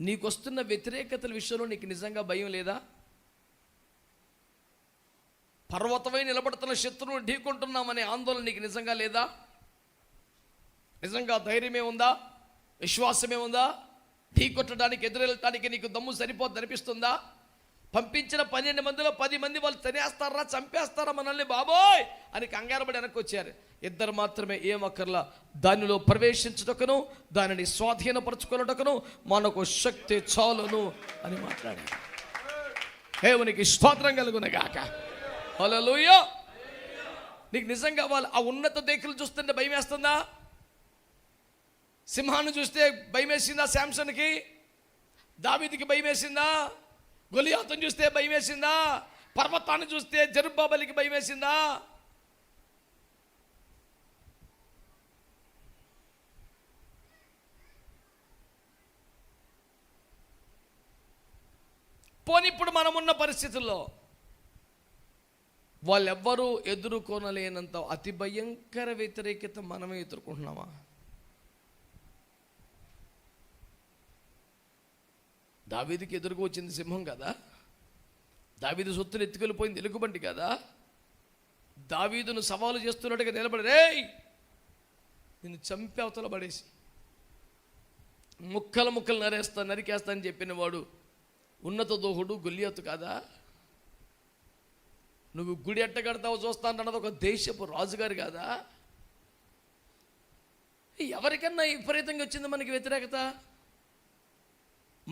నీకు వస్తున్న వ్యతిరేకతల విషయంలో నీకు నిజంగా భయం లేదా? పర్వతమై నిలబడుతున్న శత్రువును ఢీకొంటున్నామనే ఆందోళన నీకు నిజంగా లేదా? నిజంగా ధైర్యమే ఉందా? విశ్వాసమే ఉందా? ఢీకొట్టడానికి ఎదురెళ్ళటానికి నీకు దమ్ము సరిపోద్ది అనిపిస్తుందా? పంపించిన పన్నెండు మందిలో పది మంది వాళ్ళు తినేస్తారా చంపేస్తారా మనల్ని బాబోయ్ అని కంగారపడి వెనక్కి వచ్చారు ఇద్దరు మాత్రమే ఏం దానిలో ప్రవేశించుటకును దానిని స్వాధీనపరచుకున్నటకును మనకు శక్తి చాలును అని మాట్లాడారు. దేవునికి స్తోత్రం కలుగునగాక. హల్లెలూయా. నీకు నిజంగా వాళ్ళు ఆ ఉన్నత దేకులు చూస్తుంటే భయం వేస్తుందా సింహాన్ని చూస్తే భయం వేసిందా శాంసన్కి? దావిదికి భయం వేసిందా గొలియాతను చూస్తే భయం వేసిందా? పర్వతాన్ని చూస్తే జరుబాబలికి భయం వేసిందా? పోనిప్పుడు మనం ఉన్న పరిస్థితుల్లో వాళ్ళెవ్వరూ ఎదుర్కొనలేనంత అతి భయంకర వ్యతిరేకత మనమే ఎదుర్కొంటున్నామా? దావీదికి ఎదురుకు వచ్చింది సింహం కదా? దావీదు సొత్తులు ఎత్తుకెళ్ళిపోయింది ఎలుగుబంటి కదా? దావీదును సవాలు చేస్తున్నట్టుగా నిలబడి రే నిన్ను చంపి అవతల పడేసి ముక్కలు ముక్కలు నరేస్తా నరికేస్తా అని చెప్పిన వాడు ఉన్నత దోహుడు గొల్లియతు కాదా? నువ్వు గుడి ఎట్ట చూస్తాను చూస్తానన్నది ఒక దేశపు రాజుగారు కాదా? ఎవరికన్నా విపరీతంగా వచ్చింది మనకి వ్యతిరేకత?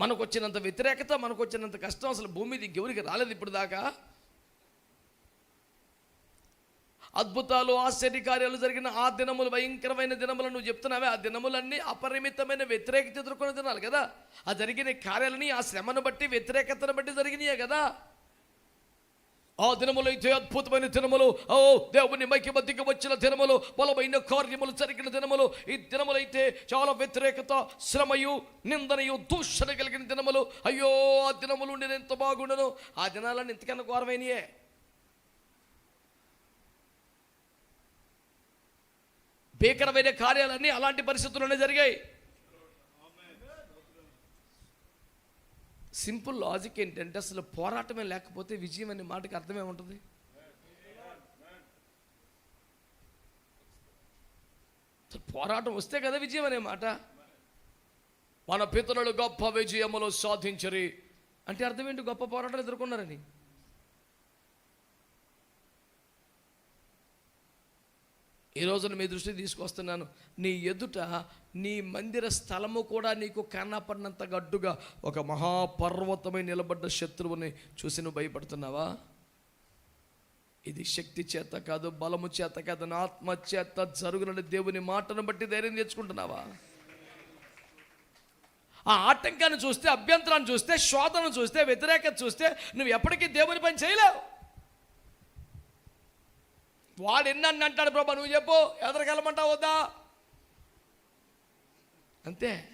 మనకు వచ్చినంత వ్యతిరేకత మనకు వచ్చినంత కష్టం అసలు భూమి మీద ఎవరికి రాలేదు ఇప్పుడు దాకా. అద్భుతాలు ఆశ్చర్యకార్యాలు జరిగిన ఆ దినములు భయంకరమైన దినములు నువ్వు చెప్తున్నావే. ఆ దినములన్నీ అపరిమితమైన వ్యతిరేకత ఎదుర్కొనే దినాలు కదా. ఆ జరిగిన కార్యాలని ఆ శ్రమను బట్టి వ్యతిరేకతను బట్టి జరిగినాయే కదా. ఆ దినములు అయితే అద్భుతమైన దినములు. ఓ దేవుని మైక్యమధ్యకి వచ్చిన దినములు బలమైన కార్యములు జరిగిన దినములు. ఈ దినములైతే చాలా వ్యతిరేకత శ్రమయు నిందనయు దూషణ కలిగిన దినములు. అయ్యో ఆ దినములు నేను ఎంత బాగుండను. ఆ దినాలను ఎంతకన్నా ఘోరమైనయే. భీకరమైన కార్యాలన్నీ అలాంటి పరిస్థితుల్లోనే జరిగాయి. సింపుల్ లాజిక్ ఏంటంటే అసలు పోరాటమే లేకపోతే విజయం అనే మాటకి అర్థమే ఉంటుంది. పోరాటం వస్తే కదా విజయం అనే మాట. మన పితరులు గొప్ప విజయములు సాధించరి. అంటే అర్థం ఏంటి? గొప్ప పోరాటాలు ఎదుర్కొన్నారని. ఈ రోజున మీ దృష్టి తీసుకొస్తున్నాను. నీ ఎదుట నీ మందిర స్థలము కూడా నీకు కన్నపడినంత గడ్డుగా ఒక మహాపర్వతమై నిలబడ్డ శత్రువుని చూసి నువ్వు భయపడుతున్నావా? ఇది శక్తి చేత కాదు బలము చేత కాదు నా ఆత్మ చేత జరుగునని దేవుని మాటను బట్టి ధైర్యం తెచ్చుకుంటున్నావా? ఆ ఆటంకాన్ని చూస్తే అభ్యంతరాన్ని చూస్తే శోధనను చూస్తే వ్యతిరేకత చూస్తే నువ్వు ఎప్పటికీ దేవుని పని చేయలేవు. వాడు ఎన్నన్ను అంటాడు ప్రభా? నువ్వు చెప్పు. ఎదరికెళ్ళమంటావు వద్దా? అంతే.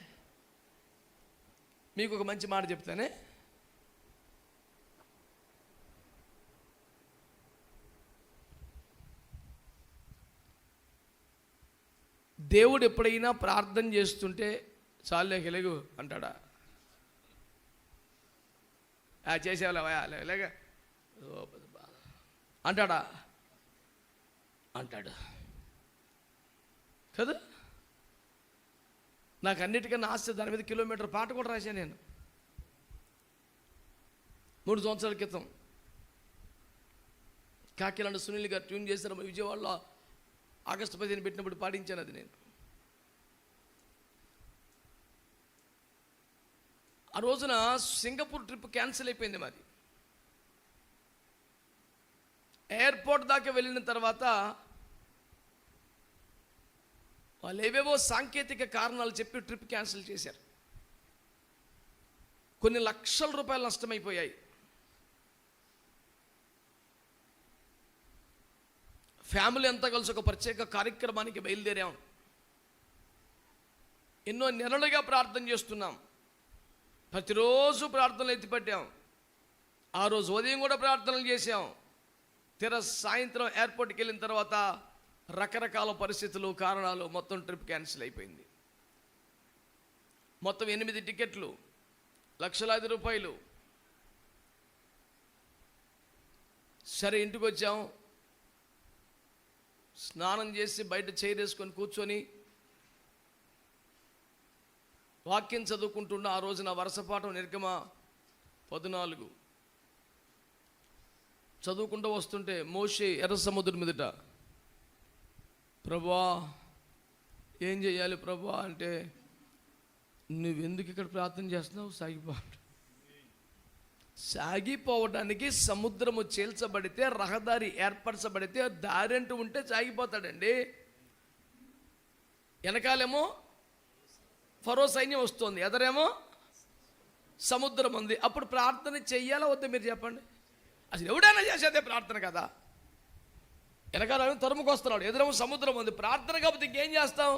మీకు ఒక మంచి మాట చెప్తానే. దేవుడు ఎప్పుడైనా ప్రార్థన చేస్తుంటే చాలే లేగు అంటాడా? ఆ చేసేవాళ్ళ లేక. అంటాడా? అంటాడు. కదా? నాకు అన్నిటికన్నా ఆశ దాని మీద కిలోమీటర్ పాట కూడా రాశాను నేను. మూడు సంవత్సరాల క్రితం కాకిలాంటి సునీల్ గారు ట్యూన్ చేశారు విజయవాడలో ఆగస్టు పదిహేను పెట్టినప్పుడు పాటించాను అది నేను. ఆ రోజున సింగపూర్ ట్రిప్ క్యాన్సిల్ అయిపోయింది మాది. ఎయిర్పోర్ట్ దాకా వెళ్ళిన తర్వాత వాళ్ళు ఏవేవో సాంకేతిక కారణాలు చెప్పి ట్రిప్ క్యాన్సిల్ చేశారు. కొన్ని లక్షల రూపాయలు నష్టమైపోయాయి. ఫ్యామిలీ అంతా కలిసి ఒక ప్రత్యేక కార్యక్రమానికి బయలుదేరాం. ఎన్నో నెలలుగా ప్రార్థన చేస్తున్నాం. ప్రతిరోజు ప్రార్థనలు ఎత్తిపెట్టాం. ఆ రోజు ఉదయం కూడా ప్రార్థనలు చేసాం తెర సాయంత్రం ఎయిర్పోర్ట్కి వెళ్ళిన తర్వాత రకరకాల పరిస్థితులు కారణాలు మొత్తం ట్రిప్ క్యాన్సిల్ అయిపోయింది. మొత్తం ఎనిమిది టికెట్లు లక్షలాది రూపాయలు. సరే ఇంటికి వచ్చాం. స్నానం చేసి బయట చేరేసుకొని వేసుకొని కూర్చొని వాక్యం చదువుకుంటున్న ఆ రోజున వరుసపాఠం నిర్గమ పద్నాలుగు. చదువుకుంటూ వస్తుంటే మోషే ఎర్ర సముద్రం మీదట ప్రభా ఏం చేయాలి ప్రభా అంటే నువ్వెందుకు ఇక్కడ ప్రార్థన చేస్తున్నావు? సాగిపోవడం. సాగిపోవడానికి సముద్రము చీల్చబడితే రహదారి ఏర్పరచబడితే దారి అంటూ ఉంటే సాగిపోతాడండి. వెనకాలేమో ఫరో సైన్యం వస్తుంది ఎదరేమో సముద్రం ఉంది. అప్పుడు ప్రార్థన చెయ్యాలా వద్దా మీరు చెప్పండి? అసలు ఎవడైనా చేసేదే ప్రార్థన కదా. వెనకాల తరుముకొస్తున్నాడు. ఎదురు సముద్రం ఉంది. ప్రార్థన కాబట్టి ఇంకేం చేస్తాం?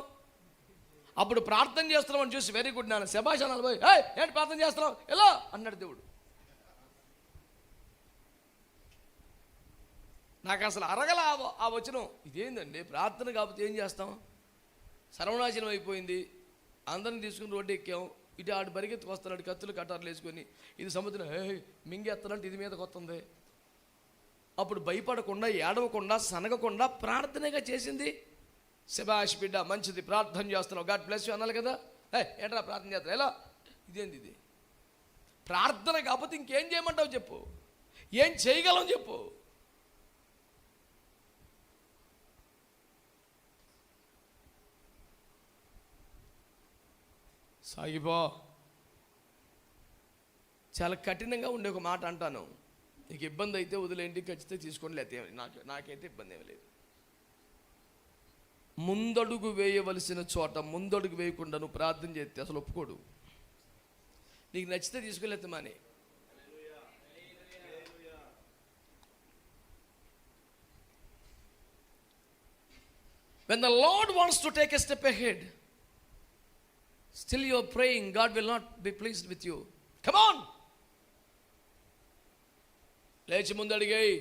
అప్పుడు ప్రార్థన చేస్తున్నామని చూసి వెరీ గుడ్ నాన్న. శభాషణాలు పోయి ఏంటి ప్రార్థన చేస్తున్నావు? ఎలా అన్నాడు దేవుడు. నాకు అసలు అరగల ఆ వచనం. ఇదేందండి? ప్రార్థన కాకపోతే ఏం చేస్తాం? సర్వనాశనం అయిపోయింది. అందరిని తీసుకుని రోడ్డు ఎక్కాం. ఇటు ఆడు పరిగెత్తుకు వస్తున్నాడు కత్తులు కట్టారులు వేసుకొని. ఇది సముద్రం. హే మింగేస్తానంటే ఇది మీదకి వస్తుంది అప్పుడు భయపడకుండా ఏడవకుండా సనగకుండా ప్రార్థనగా చేసింది శబాష్ బిడ్డ. మంచిది ప్రార్థన చేస్తున్నావు. గాడ్ బ్లెస్ యూ అనాలి కదా. ఏ ఏంట్రా ప్రార్థన చేస్తా ఎలా? ఇదేంది ఇది? ప్రార్థన కాకపోతే ఇంకేం చేయమంటావు చెప్పు. ఏం చేయగలం చెప్పు. సాగిపో చాలా కఠినంగా ఉండే ఒక మాట అంటాను. నీకు ఇబ్బంది అయితే వదిలేండి ఖచ్చితంగా తీసుకోండి లేకపోతే నాకు నాకైతే ఇబ్బంది ఏమీ లేదు ముందడుగు వేయవలసిన చోట ముందడుగు వేయకుండా నువ్వు ప్రార్థన చేస్తే అసలు ఒప్పుకోడు నీకు నచ్చితే తీసుకెళ్ళేది మాని when the Lord wants to take a step ahead, still you're praying, God will not be pleased with you. Come! లేచి ముందు అడిగాయి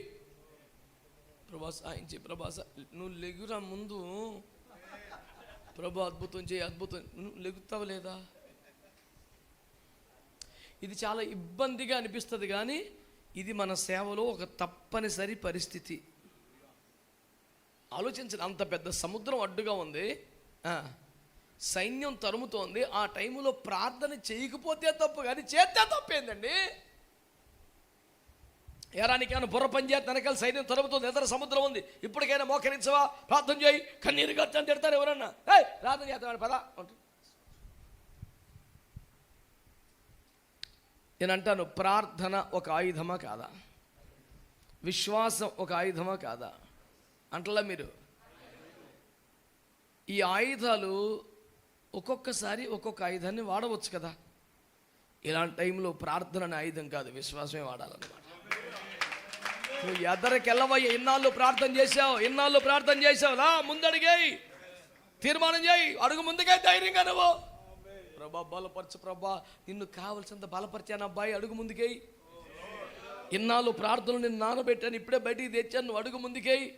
ప్రభా సాయించి ప్రభా నువ్వు లెగురా ముందు. ప్రభా అద్భుతం చేయి అద్భుతం. నువ్వు లెగుతావు లేదా? ఇది చాలా ఇబ్బందిగా అనిపిస్తుంది కానీ ఇది మన సేవలో ఒక తప్పనిసరి పరిస్థితి. ఆలోచించిన అంత పెద్ద సముద్రం అడ్డుగా ఉంది. సైన్యం తరుముతోంది. ఆ టైంలో ప్రార్థన చేయకపోతే తప్పు కానీ చేస్తే తప్పేందండి ఏరానికైనా బుర్ర పని చేస్తే వెనకాల సైన్యం తరుముతుంది ఎదర సముద్రం ఉంది. ఇప్పటికైనా మోకరించవా? ప్రార్థన చేయి. కన్నీరు గచ్చని తిడతారు ఎవరన్నా. ఏ ప్రార్థన చేస్తాడు పదా. నేను అంటాను ప్రార్థన ఒక ఆయుధమా కాదా? విశ్వాసం ఒక ఆయుధమా కాదా? అంటలా మీరు. ఈ ఆయుధాలు ఒక్కొక్కసారి ఒక్కొక్క ఆయుధాన్ని వాడవచ్చు కదా? ఇలాంటి టైంలో ప్రార్థన అనే ఆయుధం కాదు విశ్వాసమే వాడాలన్నమాట. నువ్వు ఎదరికెళ్ళవయ్య ఇన్నాళ్ళు ప్రార్థన చేసావు ఇన్నాళ్ళు ప్రార్థన చేసావు రా ముందడిగాయి. తీర్మానం చేయి. అడుగు ముందుకే ధైర్యంగా నువ్వు. ప్రభా బలపరచు ప్రభా. నిన్ను కావలసినంత బలపరిచాను అబ్బాయి. అడుగు ముందుకే ఇన్నాళ్ళు ప్రార్థనలు నేను నానబెట్టాను. ఇప్పుడే బయటికి తెచ్చాను. నువ్వు అడుగు ముందుకే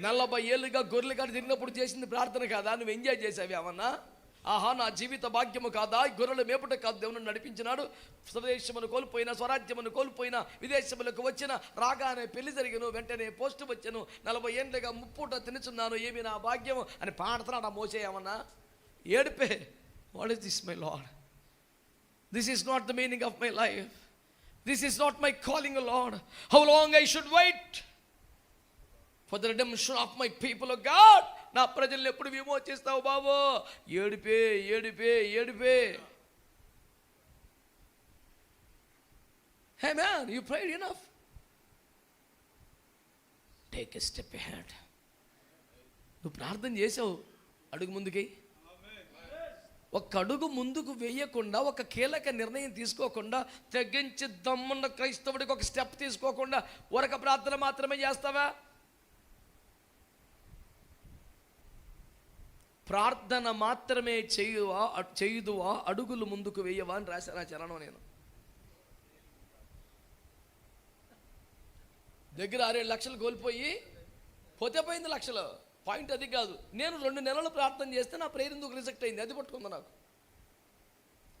నలభై ఏళ్ళుగా గొర్రెలు కాడ తిరిగినప్పుడు చేసింది ప్రార్థన కాదా? నువ్వు ఎంజాయ్ చేసావు ఏమన్నా? ఆహా నా జీవిత భాగ్యము కాదా? గొర్రెల గొర్రెలు మేపుట కాదు దేవుని నడిపించినాడు. స్వదేశమును కోల్పోయిన స్వరాజ్యమును కోల్పోయిన విదేశములకు వచ్చిన రాగానే పెళ్ళి జరిగిన వెంటనే పోస్టు వచ్చాను. నలభై ఏండ్లుగా ముప్పూట తినుచున్నాను ఏమి నా భాగ్యము? అని పాడుతున్నాడు ఆ మోసే ఏడిపే what is this my Lord this is not the meaning of my life this is not my calling Lord how long I should wait for the redemption of my people God నా ప్రజల్ని ఎప్పుడు విమోచిస్తావు బాబు? ఏడిపే ఏడిపే ఏడిపే. Hey man you prayed enough take a step ahead నువ్వు ప్రార్థన చేసావు అడుగు ముందుకి. ఒక అడుగు ముందుకు వేయకుండా ఒక కీలక నిర్ణయం తీసుకోకుండా తగ్గించి దమ్మున్న క్రైస్తవుడికి ఒక స్టెప్ తీసుకోకుండా ఒరక ప్రార్థన మాత్రమే చేస్తావా? ప్రార్థన మాత్రమే చేయువా చేయుదువా అడుగులు ముందుకు వేయవా అని రాశాను ఆ చరణం నేను. దగ్గర ఆరేడు లక్షలు కోల్పోయి పోతే పోయింది లక్షలు. పాయింట్ అది కాదు. నేను రెండు నెలలు ప్రార్థన చేస్తే నా ప్రేయర్ ఎందుకు రిజెక్ట్ అయింది? అది పట్టుకుంది నాకు.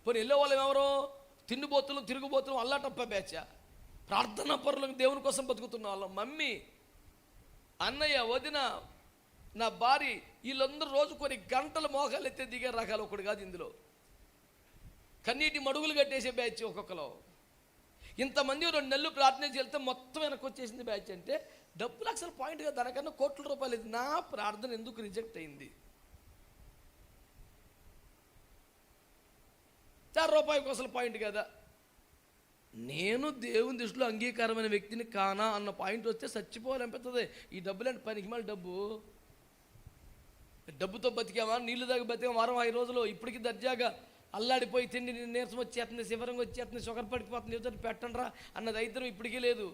పోనీ వెళ్ళే వాళ్ళం ఎవరు? తిండిపోతులు తిరుగుబోతులు అల్లాటప్ప బ్యాచ? ప్రార్థన పరులకు దేవుని కోసం బతుకుతున్న వాళ్ళం. మమ్మీ అన్నయ్య వదిన నా భార్య వీళ్ళందరూ రోజు కొన్ని గంటల మోకాలు ఎత్తే దిగే రకాలు ఒకటి కాదు ఇందులో. కన్నీటి మడుగులు కట్టేసే బ్యాచ్ ఒక్కొక్కలో. ఇంతమంది రెండు నెలలు ప్రార్థన చేస్తే మొత్తం వెనక్కి వచ్చేసింది బ్యాచ్ అంటే డబ్బులు లక్షల పాయింట్గా దానికన్నా కోట్ల రూపాయలు ఇది. నా ప్రార్థన ఎందుకు రిజెక్ట్ అయింది? చార్ రూపాయలకు కోసం పాయింట్ కదా. నేను దేవుని దృష్టిలో అంగీకారమైన వ్యక్తిని కానా అన్న పాయింట్ వస్తే చచ్చిపోవాలనిపిస్తుంది. ఈ డబ్బులంటే పనికి మళ్ళీ డబ్బు. డబ్బుతో బతికామా నీళ్ళు దాకా బతికామా వారం ఐదు రోజులు ఇప్పటికి దర్జాగా అల్లాడిపోయి తిండి నీరసం వచ్చేస్తుంది శివరంగా వచ్చేస్తుంది షుగర్ పడిపోతుంది ఎదురు పెట్టండిరా అన్నది అన్న దరిద్రం ఇప్పటికీ లేదు.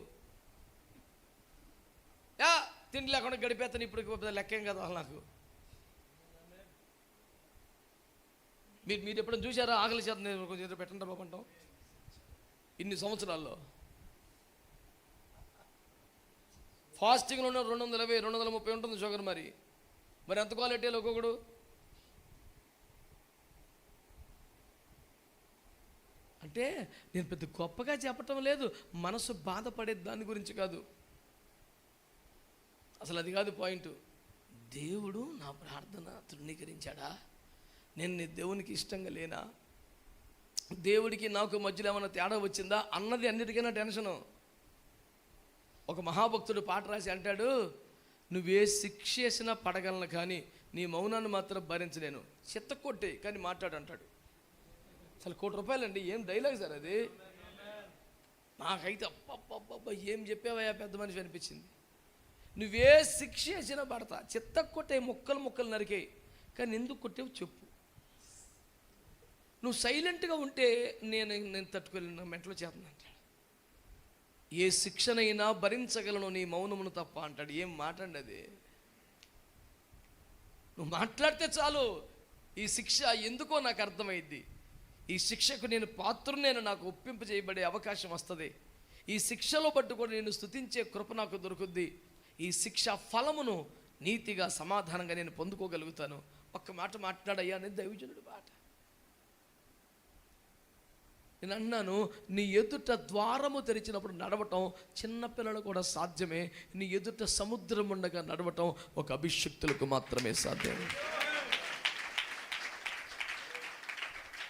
యా తిండి లేకుండా గడిపేస్తాను ఇప్పటికి లెక్కేం కదా అసలు నాకు. మీరు మీరు ఎప్పుడైనా చూసారా ఆకలి చేత కొంచెం ఎదురు పెట్టండి బాబు అంటాం. ఇన్ని సంవత్సరాల్లో. ఫాస్టింగ్లో ఉన్న రెండు వందల ఇరవై రెండు వందల ముప్పై ఉంటుంది షుగర్ మరి. మరి ఎంత క్వాలిటీ ఒక్కొక్కడు? అంటే నేను పెద్ద గొప్పగా చెప్పటం లేదు మనసు బాధపడే దాని గురించి కాదు. అసలు అది కాదు పాయింట్. దేవుడు నా ప్రార్థన తృణీకరించాడా? నేను నీ దేవునికి ఇష్టంగా లేనా? దేవుడికి నాకు మధ్యలో ఏమైనా తేడా వచ్చిందా? అన్నది అన్నిటికైనా టెన్షను. ఒక మహాభక్తుడు పాట రాసి అంటాడు నువ్వే శిక్ష చేసినా పడగలను కానీ నీ మౌనాన్ని మాత్రం భరించలేను. చిత్త కొట్టే కానీ మాట్లాడు అంటాడు అసలు కోటి రూపాయలండి ఏం డైలాగ్ సార్ అది? నాకైతే అబ్బబ్బబ్బ ఏం చెప్పావయ్యా పెద్ద మనిషి అనిపించింది. నువ్వే శిక్ష చేసినా పడతా చిత్త కొట్టే ముక్కలు ముక్కలు నరికేయి కానీ ఎందుకు కొట్టేవు చెప్పు. నువ్వు సైలెంట్గా ఉంటే నేను నేను తట్టుకోలేను నా మెంటలో చేతను ఏ శిక్షనైనా భరించగలను నీ మౌనమును తప్ప అంటాడు. ఏం మాట్లాడి అది? నువ్వు మాట్లాడితే చాలు. ఈ శిక్ష ఎందుకో నాకు అర్థమైద్ది ఈ శిక్షకు నేను పాత్రనేను నాకు ఒప్పింపు చేయబడే అవకాశం వస్తుంది. ఈ శిక్షలో పట్టు కూడా నేను స్తుతించే కృప నాకు దొరుకుద్ది. ఈ శిక్ష ఫలమును నీతిగా సమాధానంగా నేను పొందుకోగలుగుతాను. ఒక్క మాట మాట్లాడయ్యా అనేది దైవజనుడు మాట. నేను అన్నాను నీ ఎదుట ద్వారము తెరిచినప్పుడు నడవటం చిన్నపిల్లలు కూడా సాధ్యమే. నీ ఎదుట సముద్రం ఉండగా నడవటం ఒక అభిషక్తులకు మాత్రమే సాధ్యం.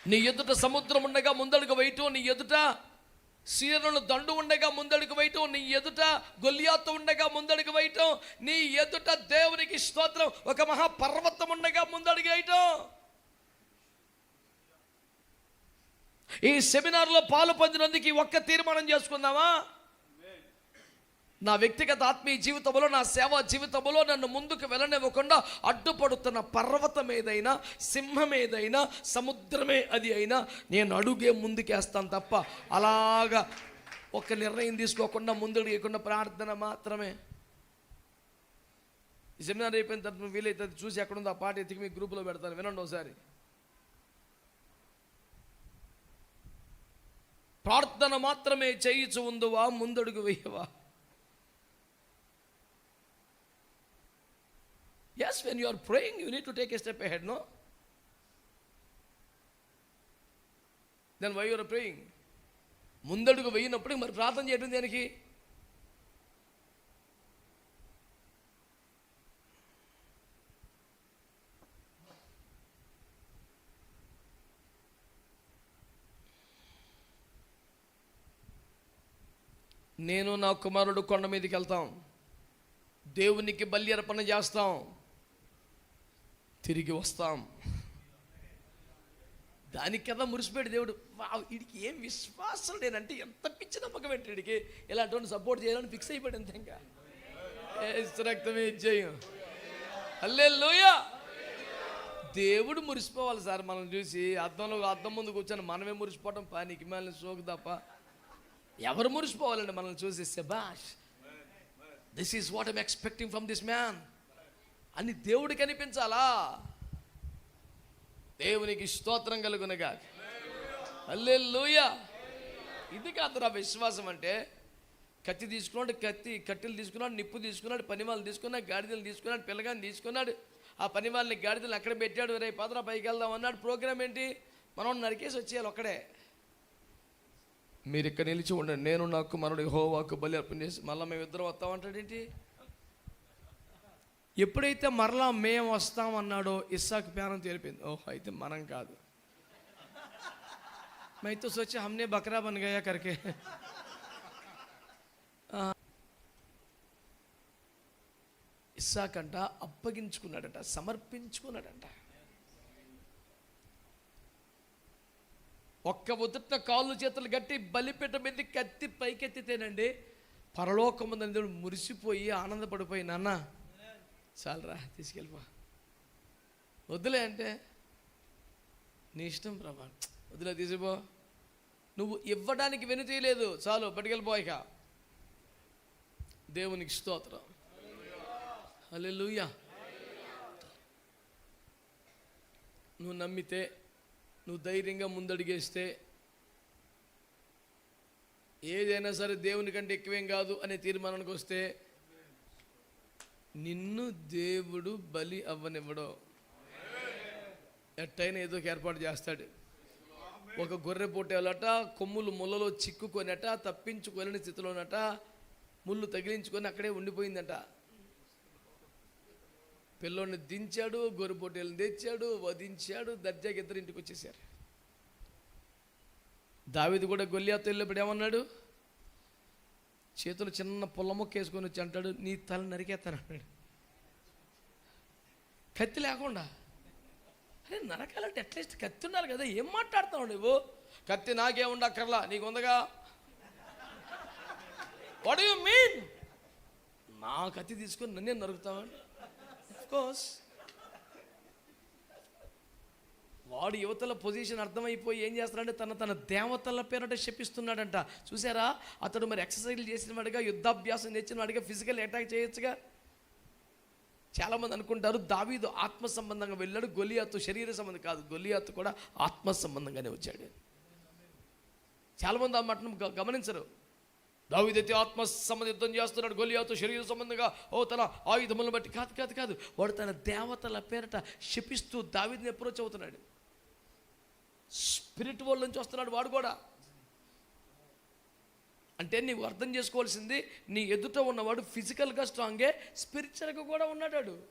నీ ఎదుట సముద్రం ఉండగా ముందడుగు వేయటం నీ ఎదుట సీరను దండు ఉండగా ముందడుగు వేయటం నీ ఎదుట గొల్లియాతో ఉండగా ముందడుగు వేయటం నీ ఎదుట దేవునికి స్తోత్రం ఒక మహాపర్వతం ఉండగా ముందడుగు వేయటం. ఈ సెమినార్లో పాలు పొందినందుకు ఒక్క తీర్మానం చేసుకుందామా? నా వ్యక్తిగత ఆత్మీయ జీవితంలో నా సేవా జీవితంలో నన్ను ముందుకు వెళ్ళనివ్వకుండా అడ్డుపడుతున్న పర్వతం ఏదైనా సింహం ఏదైనా సముద్రమే అది అయినా నేను అడుగే ముందుకేస్తాను తప్ప అలాగా ఒక నిర్ణయం తీసుకోకుండా ముందుకు వేయకుండా ప్రార్థన మాత్రమే. ఈ సెమినార్ అయిపోయిన తర్వాత వీలైతే చూసి ఎక్కడుందో ఆ పాట ఎత్తికి మీ గ్రూపులో పెడతాను. వినండి ఒకసారి. ప్రార్థన మాత్రమే చేయిచు ఉందువా ముందడుగు వేయవా? Yes when you are praying you need to take a step ahead no then why you are praying ముందడుగు వేయినప్పుడు మరి ప్రార్థన చేయడం దేనికి? నేను నా కుమారుడు కొండ మీదకి వెళ్తాం. దేవునికి బలి అర్పణ చేస్తాం. తిరిగి వస్తాం. దానికి కదా మురిసిపోయాడు దేవుడు. వీడికి ఏం విశ్వాసం లేనంటే ఎంత పిచ్చి నమ్మకం ఏంటి వీడికి ఇలాంటి సపోర్ట్ చేయాలని ఫిక్స్ అయిపోయాడు అంతే ఇంకా. రక్తమే ఇచ్చేయం అల్లే దేవుడు మురిసిపోవాలి సార్ మనం చూసి. అద్దంలో అద్దం ముందు కూర్చొని మనమే మురిసిపోవటం పానికి మళ్ళీ సోకు తప్ప. ఎవరు మురిసిపోవాలండి మనల్ని చూసి సెబాష్ this is what I'm expecting from this man అని దేవుడికి అనిపించాలా? దేవునికి స్తోత్రం కలుగునగా. లూయ ఇది కాదు నా విశ్వాసం అంటే కత్తి తీసుకున్నాడు కత్తి కట్టెలు తీసుకున్నాడు నిప్పు తీసుకున్నాడు పని వాళ్ళు తీసుకున్నాడు గాడిదలు తీసుకున్నాడు పిల్లగాని తీసుకున్నాడు. ఆ పని వాళ్ళని గాడిదలు అక్కడ పెట్టాడు? రేపు పదరా పైకి వెళ్దాం అన్నాడు. ప్రోగ్రామ్ ఏంటి? మనం నరికేసి వచ్చేయాలి ఒక్కడే. మీరు ఇక్కడ నిలిచి ఉండండి నేను నా కుమారుడు హోవాకు బలి అర్పణ చేసి మళ్ళీ మేము ఇద్దరం వస్తామంటాడేంటి ఎప్పుడైతే మరలా మేము వస్తామన్నాడో ఇస్సాకు ప్యానం తెలిపింది ఓహ్ అయితే మనం కాదు मैं तो सोचा हमने बकरा बन गया करके ఇస్సాకంట అప్పగించుకున్నాడంట సమర్పించుకున్నాడంట ఒక్క ఉదుట కాళ్ళు చేతులు గట్టి బలిపీఠ మీద కత్తి పైకెత్తితేనండి పరలోకముందని దేవుడు మురిసిపోయి ఆనందపడిపోయి నాన్న చాలరా తీసుకెళ్ళిపో. వద్దులే అంటే నీ ఇష్టం ప్రభా. వద్దులే తీసిపో నువ్వు ఇవ్వడానికి వెనుతీయలేదు చాలు పట్టుకెళ్ళిపో ఇక. దేవునికి స్తోత్రం. అల్లెలుయ్యా నువ్వు నమ్మితే నువ్వు ధైర్యంగా ముందడిగేస్తే ఏదైనా సరే దేవుని కంటే ఎక్కువేం కాదు అనే తీర్మానానికి వస్తే నిన్ను దేవుడు బలి అవ్వనివ్వడో. ఎట్టయినా ఏదో ఒక ఏర్పాటు చేస్తాడు. ఒక గొర్రె పొట్టేలట కొమ్ములు ముళ్ళలో చిక్కుకొనట తప్పించుకోలేని స్థితిలోనట ముళ్ళు తగిలించుకొని అక్కడే ఉండిపోయిందట. పిల్లోని దించాడు గొర్రె తెచ్చాడు వధించాడు దర్జాకి ఇద్దరు ఇంటికి వచ్చేసారు దావిది కూడా గొల్లియాతో వెళ్ళినప్పుడు ఏమన్నాడు? చేతులు చిన్న పుల్ల మొక్క వేసుకొని వచ్చి అంటాడు నీ తల నరికేస్తాను అన్నాడు. కత్తి లేకుండా. అరే నరకాలంటే అట్లీస్ట్ కత్తి ఉండాలి కదా ఏం మాట్లాడుతావు నువ్వు? కత్తి నాకే ఉండక్కర్లా నీకు ఉందగా? వాట్ యు మీన్ నా కత్తి తీసుకొని నన్నే నరుకుతావని కోర్స్ వాడు యువతల పొజిషన్ అర్థమైపోయి ఏం చేస్తాడంటే తన తన దేవతల పేరట శపిస్తున్నాడంట. చూసారా? అతడు మరి ఎక్సర్సైజ్ చేసిన వాడిగా యుద్ధాభ్యాసం చేసిన వాడిగా ఫిజికల్ అటాక్ చేయొచ్చుగా? చాలామంది అనుకుంటారు దావీదు ఆత్మ సంబంధంగా వెళ్ళాడు గొలియాతు శరీర సంబంధం కాదు. గొలియాతు కూడా ఆత్మ సంబంధంగానే వచ్చాడు. చాలామంది ఆ మటం గ- గమనించరు. దావిదైతే ఆత్మ సంబంధ యుద్ధం చేస్తున్నాడు. గొలియాతు శరీర సంబంధంగా. ఓ తన ఆయుధములను బట్టి కాదు కాదు కాదు. వాడు తన దేవతల పేరట శపిస్తూ దావిదిని అప్రోచ్ అవుతున్నాడు. స్పిరిట్ వరల్డ్ నుంచి వస్తున్నాడు వాడు కూడా. అంటే నీవు అర్థం చేసుకోవాల్సింది నీ ఎదుట ఉన్నవాడు ఫిజికల్గా స్ట్రాంగే స్పిరిచువల్గా కూడా ఉన్నాడాడు.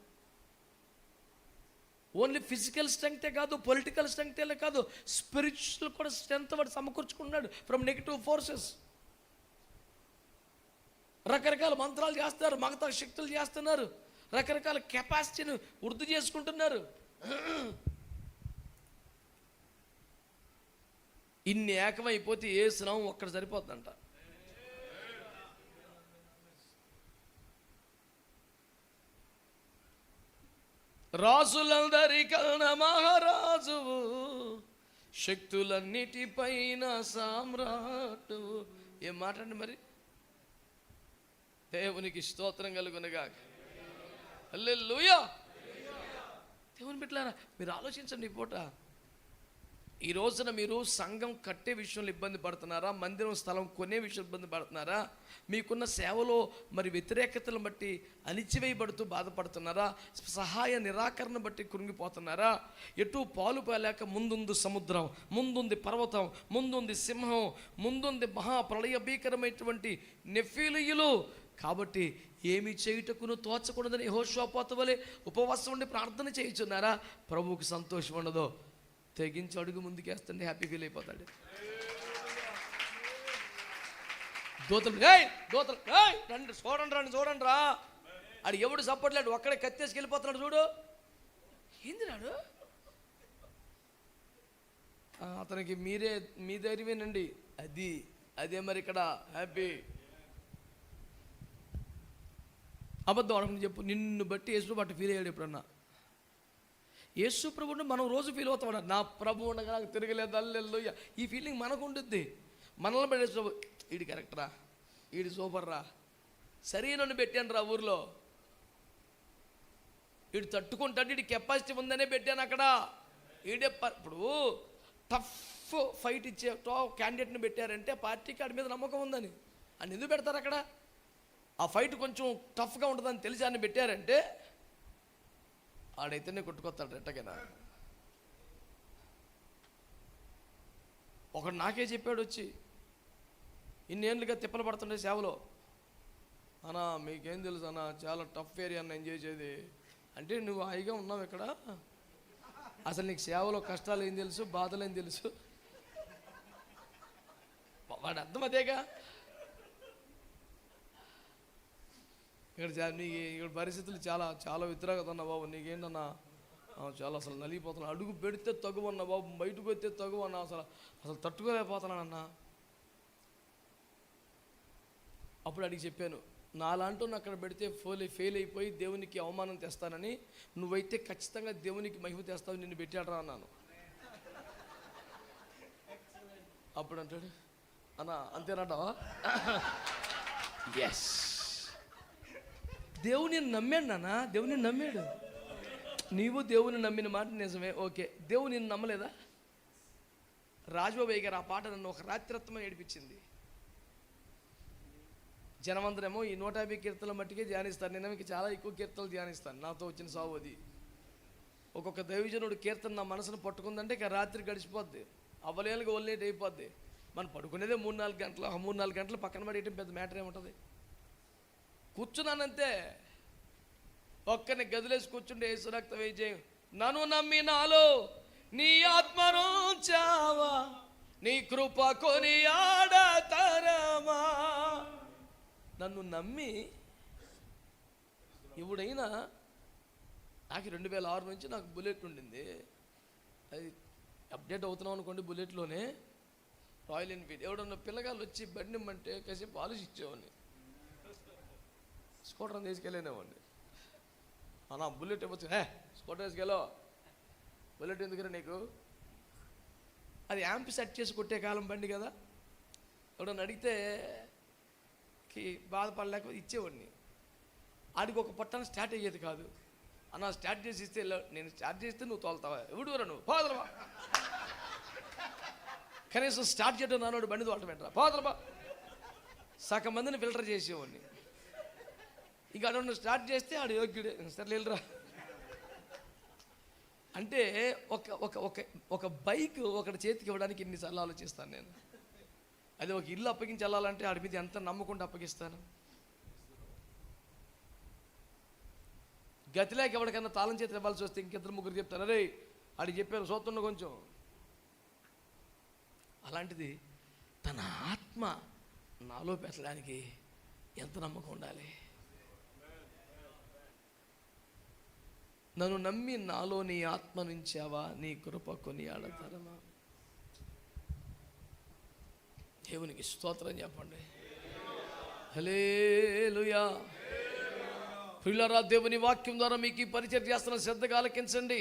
ఓన్లీ ఫిజికల్ స్ట్రెంగ్తే కాదు పొలిటికల్ స్ట్రెంగ్తే కాదు స్పిరిచువల్ కూడా స్ట్రెంత్ వాడు సమకూర్చుకున్నాడు ఫ్రమ్ నెగిటివ్ ఫోర్సెస్. రకరకాల మంత్రాలు చేస్తారు మగతా శక్తులు చేస్తున్నారు రకరకాల కెపాసిటీని వృద్ధి చేసుకుంటున్నారు. ఇన్ని ఏకమైపోతే ఏ స్నావం ఒక్కడ సరిపోతుందంట. రాజులందరికన్నా మహారాజువు శక్తులన్నిటిపైన సామ్రాటు. ఏం మాటండి మరి? దేవునికి స్తోత్రం కలుగునగా హల్లెలూయా. దేవుని బిడ్డలారా మీరు ఆలోచించండి పూట. ఈ రోజున మీరు సంఘం కట్టే విషయంలో ఇబ్బంది పడుతున్నారా? మందిరం స్థలం కొనే విషయం ఇబ్బంది పడుతున్నారా? మీకున్న సేవలో మరి వ్యతిరేకతలను బట్టి అణిచివేయబడుతూ బాధపడుతున్నారా? సహాయ నిరాకరణ బట్టి కృంగిపోతున్నారా? ఎటు పాలు పోలేక ముందుంది సముద్రం ముందుంది పర్వతం ముందుంది సింహం ముందుంది మహాప్రళయ భీకరమైనటువంటి నెఫీలియులు కాబట్టి ఏమి చేయుటకును తోచకూడదని హోషోపోత వలె ఉపవాసం ఉండి ప్రార్థన చేయుచున్నారా? ప్రభువుకు సంతోషం ఉండదు. తెగించి అడుగు ముందుకేస్తుంటే హ్యాపీ ఫీల్ అయిపోతాడు. దోతలు ఏయ్ దోతలు ఏయ్ రండి చూడండి రండి చూడండి రా. ఆడు ఎవడు సపోర్ట్లేడు ఒక్కడే కత్తేసి వెళ్ళిపోతున్నాడు చూడు. ఏంది నాడు? అతనికి మీరే మీ ధైర్యమేనండి. అది అదే మరి ఇక్కడ హ్యాపీ. అబద్ధం అడగని చెప్పు. నిన్ను బట్టి యేసు బట్టి ఫీల్ అయ్యాడు ఎప్పుడన్నా? యేసు ప్రభుని మనం రోజు ఫీల్ అవుతాం నా ప్రభు ఉండగా నాకు తిరగలేదు. అల్లెల్లోయ ఈ ఫీలింగ్ మనకు ఉంటుంది మనల్ని బట్టి యేసు ప్రభు ఈడి కరెక్టరా ఈడి సూపర్ రా. సరైన పెట్టాను రా ఊర్లో. వీడు తట్టుకుంటాడు. వీడి కెపాసిటీ ఉందనే పెట్టాను అక్కడ. ఈడే ఇప్పుడు టఫ్ ఫైట్ ఇచ్చే టాప్ క్యాండిడేట్ని పెట్టారంటే పార్టీకి వాడి మీద నమ్మకం ఉందని. అని ఎందుకు పెడతారు అక్కడ? ఆ ఫైట్ కొంచెం టఫ్గా ఉంటుందని తెలిసి ఆయన పెట్టారంటే ఆడైతేనే కొట్టుకొస్తాడు రెట్టకైనా? ఒకడు నాకే చెప్పాడు వచ్చి ఇన్నేళ్ళుగా తిప్పలు పడుతుండే సేవలో. అన్నా మీకేం తెలుసు అన్న చాలా టఫ్ ఏరియా నేను చేసేది. అంటే నువ్వు హాయిగా ఉన్నావు ఇక్కడ. అసలు నీకు సేవలో కష్టాలు ఏం తెలుసు బాధలు ఏం తెలుసు? వాడు అర్థం అదేగా? ఇక్కడ చా- నీ ఇక్కడ పరిస్థితులు చాలా చాలా వ్యతిరేకత అన్న బాబు. నీకేంటన్నా చాలా అసలు నలిగిపోతున్నా అడుగు పెడితే తగువన్నా బాబు. బయటకు వస్తే తగువన్నా అసలు అసలు తట్టుకోలేకపోతున్నానన్నా. అప్పుడు అడిగి చెప్పాను నాలాంటూ అక్కడ పెడితే ఫోల్ ఫెయిల్ అయిపోయి దేవునికి అవమానం తెస్తానని నువ్వైతే ఖచ్చితంగా దేవునికి మహిమ తెస్తావు నిన్ను పెట్టాడరా అన్నాను. అప్పుడు అంటాడు అన్న అంతేనంటావా? ఎస్ దేవుని నమ్మాడు నాన్న దేవుని నమ్మాడు. నీవు దేవుని నమ్మిన మాట నిజమే. ఓకే. దేవుని నేను నమ్మలేదా? రాజబాబయ్య గారు ఆ పాట నన్ను ఒక రాత్రిత్వం ఏడిపించింది. జనమందరేమో ఈ నూట యాభై కీర్తనల మట్టికే ధ్యానిస్తాను నేను మీకు చాలా ఎక్కువ కీర్తనలు ధ్యానిస్తాను. నాతో వచ్చిన సావు అది. ఒక్కొక్క దైవజనుడు కీర్తన నా మనసును పట్టుకుందంటే ఇక రాత్రి గడిచిపోద్ది. అవ్వలేలుగా ఒళ్ళేట్ అయిపోద్ది. మనం పడుకునేదే మూడు నాలుగు గంటలు మూడు నాలుగు గంటలు పక్కన పడేయటం పెద్ద మ్యాటర్ ఏముంటుంది? కూర్చున్నానంతే. ఒక్కని గదిలేసి కూర్చుంటే యేసు రక్త వేయి నన్ను నమ్మి నాలో నీ ఆత్మను చావా నీ కృప కొని ఆడతరమా నన్ను నమ్మి ఇప్పుడైనా నాకు రెండు వేల ఆరు నుంచి నాకు బుల్లెట్ ఉండింది. అది అప్డేట్ అవుతున్నాం అనుకోండి బుల్లెట్లోనే. Royal Enfield. ఎవడన్నా పిల్లగాళ్ళు వచ్చి బండి కసేపు ఆలోచించేవాడిని ఇచ్చేవాడిని. స్కూటర్ తీసుకెళ్ళేవాడిని అన్నా బుల్లెట్ ఇవ్వచ్చు. హే స్కూటర్ తీసుకెళ్ళో. బుల్లెట్ ఎందుకురా నీకు? అది యాంప్ సెట్ చేసి కొట్టే కాలం బండి కదా. ఎవడన్నా అడిగితే కి బాధపడలేక ఇచ్చేవాడిని. ఆడికి ఒక పట్టణ స్టార్ట్ అయ్యేది కాదు. అన్న స్టార్ట్ చేసి ఇస్తే నేను స్టార్ట్ చేస్తే నువ్వు తోలుతావా? ఎవడురా నువ్వు? పోదలవా కనీసం స్టార్ట్ చేయడం నానోడు బండి తోలటం ఏంట్రా? పోదలబా సగం మందిని ఫిల్టర్ చేసేవాడిని. ఇంకా అటు స్టార్ట్ చేస్తే ఆడు యోగ్యుడే. సరే వెళ్ళరా అంటే ఒక ఒక ఒక ఒక బైక్ ఒకటి చేతికి ఇవ్వడానికి ఎన్నిసార్లు ఆలోచిస్తాను నేను. అది ఒక ఇల్లు అప్పగించి వెళ్ళాలంటే ఆడి మీద ఎంత నమ్మకుండా అప్పగిస్తాను. గతిలేక ఎవరికైనా తాళం చేతి ఇవ్వాల్సి వస్తే ఇంకిద్దరు ముగ్గురు చెప్తారు అరే ఆడి చెప్పాను సోతుండ కొంచెం. అలాంటిది తన ఆత్మ నాలో పెట్టడానికి ఎంత నమ్మకం ఉండాలి? నన్ను నమ్మి నాలో నీ ఆత్మ నుంచావా నీ కృప కొనియాడతారమా దేవునికి స్తోత్రం చెప్పండి. హలేలుయా పిల్లరా దేవుని వాక్యం ద్వారా మీకు ఈ పరిచయం చేస్తున్న శ్రద్ధగా ఆలకించండి